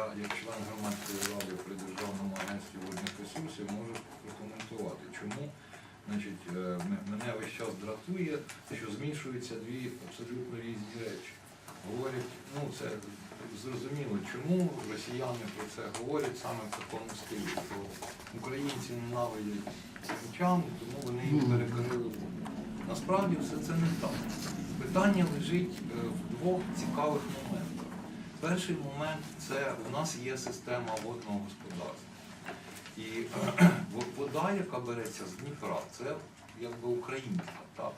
я, як член громадської ради при Державному агентстві водних ресурсів, можу прокоментувати, чому значить, е, мене весь час дратує, що змішуються дві абсолютно різні речі. Говорять, ну це зрозуміло, чому росіяни про це говорять саме в такому стилі, що українці ненавидять нічам, тому вони їм перекрили воду. Насправді все це не так. Питання лежить е, в двох цікавих моментах. Перший момент це у нас є система водного господарства. І е, вода, яка береться з Дніпра, це якби українська, так?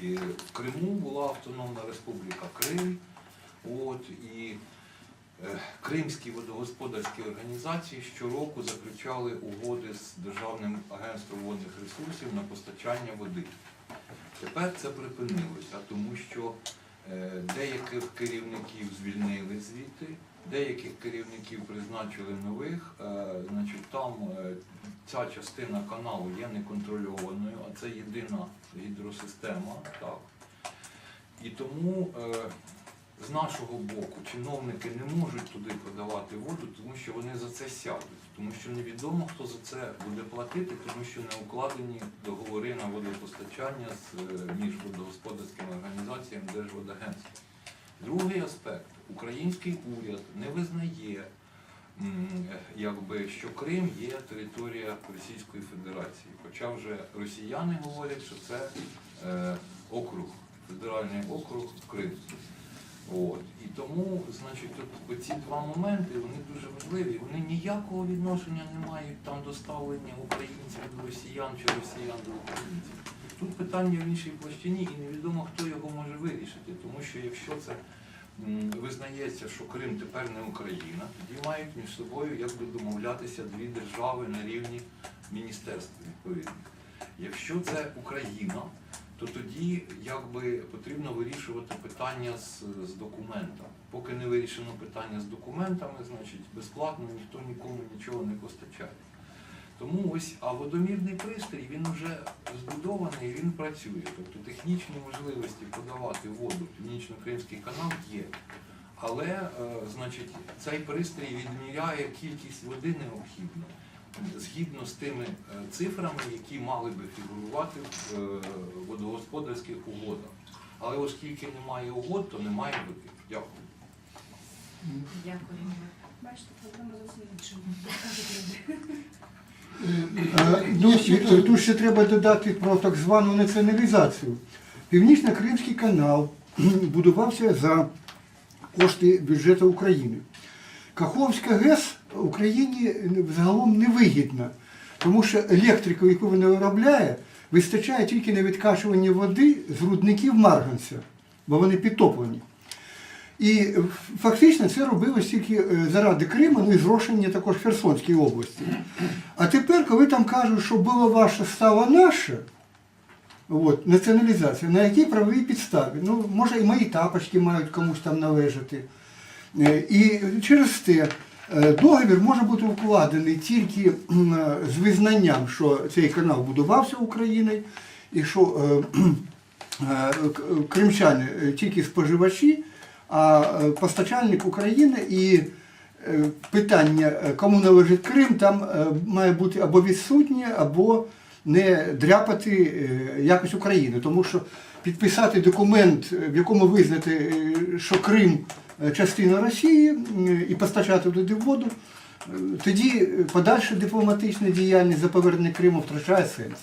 І в Криму була Автономна Республіка Крим, от, і е, Кримські водогосподарські організації щороку заключали угоди з Державним агентством водних ресурсів на постачання води. Тепер це припинилося, тому що деяких керівників звільнили звідти, деяких керівників призначили нових. Е, Значить, там е, ця частина каналу є неконтрольованою, а це єдина гідросистема. Так. І тому е, з нашого боку чиновники не можуть туди подавати воду, тому що вони за це сядуть. Тому що невідомо, хто за це буде платити, тому що не укладені договори на водопостачання з, е, між водогосподарськими організаціями Держводагентства. Другий аспект український уряд не визнає, якби, що Крим є територія Російської Федерації. Хоча вже росіяни говорять, що це е, округ, федеральний округ Крим. От. І тому, значить, от ці два моменти вони дуже важливі. Вони ніякого відношення не мають там до ставлення українців до росіян чи росіян до українців. Тут питання в іншій площині і невідомо, хто його може вирішити. Тому що якщо це визнається, що Крим тепер не Україна, тоді мають між собою якби домовлятися дві держави на рівні міністерств відповідних. Якщо це Україна, то тоді якби потрібно вирішувати питання з, з документами. Поки не вирішено питання з документами, значить безплатно ніхто нікому нічого не постачає. Тому ось, а водомірний пристрій він вже збудований, він працює. Тобто технічні можливості подавати воду в Північно-Кримський канал є. Але, е, значить, цей пристрій відміряє кількість води необхідну згідно з тими е, цифрами, які мали би фігурувати в е, водогосподарських угодах. Але оскільки немає угод, то немає води. Дякую. Дякую. Бачите, проблема зовсім іншому. Е, Ну, тут ще треба додати про так звану націоналізацію. Північно-Кримський канал будувався за кошти бюджету України. Каховська ГЕС Україні загалом не вигідна, тому що електрику, яку вона виробляє, вистачає тільки на відкачування води з рудників Марганця, бо вони підтоплені. І фактично це робилось тільки е, заради Криму, ну і зрошення також Херсонської області. А тепер, коли там кажуть, що було ваше, стало наше, от, націоналізація, на якій правовій підставі? Ну, може, і мої тапочки мають комусь там належати. Е, І через те е, договір може бути укладений тільки з визнанням, що цей канал будувався Україною, і що е, кримчани тільки споживачі, а постачальник України і питання, кому належить Крим, там має бути або відсутнє, або не дряпати якось Україну. Тому що підписати документ, в якому визнати, що Крим е, частина Росії і постачати туди воду, е, тоді подальша дипломатична діяльність за повернення Криму втрачає сенс.